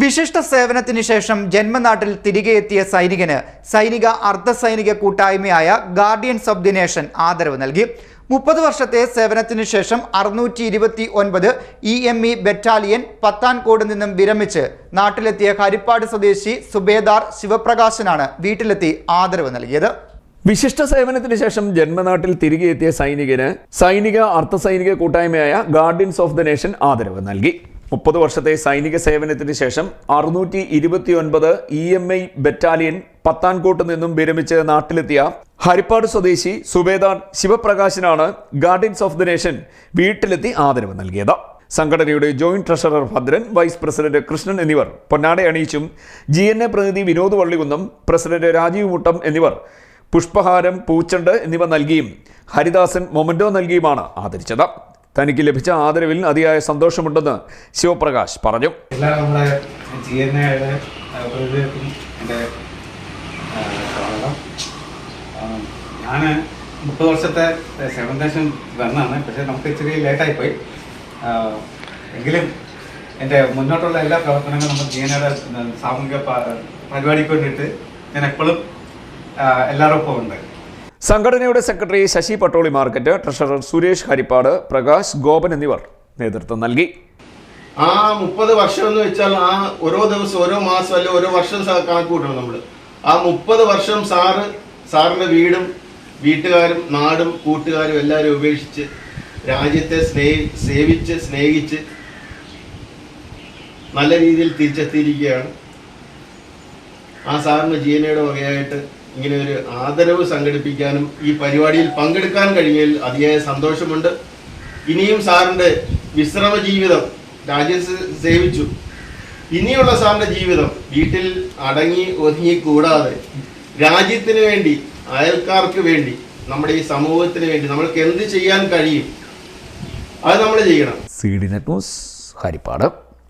വിശിഷ്ട സേവനത്തിന് ശേഷം ജന്മനാട്ടിൽ തിരികെ എത്തിയ സൈനികന് സൈനിക അർദ്ധ സൈനിക കൂട്ടായ്മയായ ഗാർഡിയൻസ് ഓഫ് ദി നേഷൻ ആദരവ് നൽകി. മുപ്പത് വർഷത്തെ സേവനത്തിന് ശേഷം അറുന്നൂറ്റി ഇരുപത്തി ഒൻപത് E M E battalion Pathankot നിന്നും വിരമിച്ച് നാട്ടിലെത്തിയ ഹരിപ്പാട് സ്വദേശി സുബേദാർ ശിവപ്രകാശനാണ് വീട്ടിലെത്തി ആദരവ് നൽകിയത്. വിശിഷ്ട സേവനത്തിന് ശേഷം ജന്മനാട്ടിൽ തിരികെ എത്തിയ സൈനികന് സൈനിക അർദ്ധ സൈനിക കൂട്ടായ്മയായ ഗാർഡിയൻസ് ഓഫ് ദി നേഷൻ ആദരവ് നൽകി. മുപ്പത് വർഷത്തെ സൈനിക സേവനത്തിന് ശേഷം അറുന്നൂറ്റി ഇരുപത്തിയൊൻപത് E M I battalion Pathankot നിന്നും വിരമിച്ച് നാട്ടിലെത്തിയ ഹരിപ്പാട് സ്വദേശി സുബേദാർ ശിവപ്രകാശിനാണ് ഗാർഡിയൻസ് ഓഫ് ദി നേഷൻ വീട്ടിലെത്തി ആദരവ് നൽകിയത്. സംഘടനയുടെ joint treasurer Bhadran vice president Krishnan എന്നിവർ പൊന്നാട അണിയിച്ചും ജി എൻ എ പ്രതിനിധി വിനോദ് വള്ളികുന്നം പ്രസിഡന്റ് രാജീവ് മുട്ടം എന്നിവർ പുഷ്പഹാരം പൂച്ചണ്ട് എന്നിവ നൽകിയും ഹരിദാസൻ മൊമൻഡോ നൽകിയുമാണ് ആദരിച്ചത്. തനിക്ക് ലഭിച്ച ആദരവിൽ അതിയായ സന്തോഷമുണ്ടെന്ന് ശിവപ്രകാശ് പറഞ്ഞു. ഞാൻ മുപ്പത് വർഷത്തെ സെവൻ സെവന്റേഷൻ വന്നാണ്. പക്ഷേ നമുക്ക് ഇച്ചിരി ലേറ്റായി പോയി എങ്കിലും എന്റെ മുന്നോട്ടുള്ള എല്ലാ പ്രവർത്തനങ്ങളും നമ്മൾ ജീവനയുടെ സാമൂഹിക പരിപാടിക്ക് വേണ്ടിയിട്ട് ഞാൻ എപ്പോഴും എല്ലാവരും ഒപ്പം ഉണ്ട് സംഘടനയുടെ secretary Sasi Pattoli market treasurer Suresh Haripad Prakash Gopan എന്നിവർ നേതൃത്വം നൽകി. ആ മുപ്പത് വർഷം എന്ന് വെച്ചാൽ ആ ഓരോ ദിവസം ഓരോ മാസം അല്ലെ ഓരോ വർഷം കണക്ക് കൂട്ടണം നമ്മൾ ആ മുപ്പത് വർഷം സാറ് സാറിന്റെ വീടും വീട്ടുകാരും നാടും കൂട്ടുകാരും എല്ലാവരും ഉപേക്ഷിച്ച് രാജ്യത്തെ സ്നേഹി സേവിച്ച് സ്നേഹിച്ച് നല്ല രീതിയിൽ തിരിച്ചെത്തിയിരിക്കുകയാണ്. ആ സാറിന് ജീനയുടെ വകയായിട്ട് ഇങ്ങനെ ഒരു ആദരവ് സംഘടിപ്പിക്കാനും ഈ പരിപാടിയിൽ പങ്കെടുക്കാൻ കഴിഞ്ഞതിൽ അതിയായ സന്തോഷമുണ്ട്. ഇനിയും സാറിന്റെ വിശ്രമ ജീവിതം രാജ്യം സേവിച്ചു. ഇനിയുള്ള സാറിന്റെ ജീവിതം വീട്ടിൽ അടങ്ങി ഒതുങ്ങി കൂടാതെ രാജ്യത്തിന് വേണ്ടി അയൽക്കാർക്ക് വേണ്ടി നമ്മുടെ ഈ സമൂഹത്തിന് വേണ്ടി നമ്മൾക്ക് എന്ത് ചെയ്യാൻ കഴിയും? അത് നമ്മൾ ചെയ്യണം. C D net news Haripad.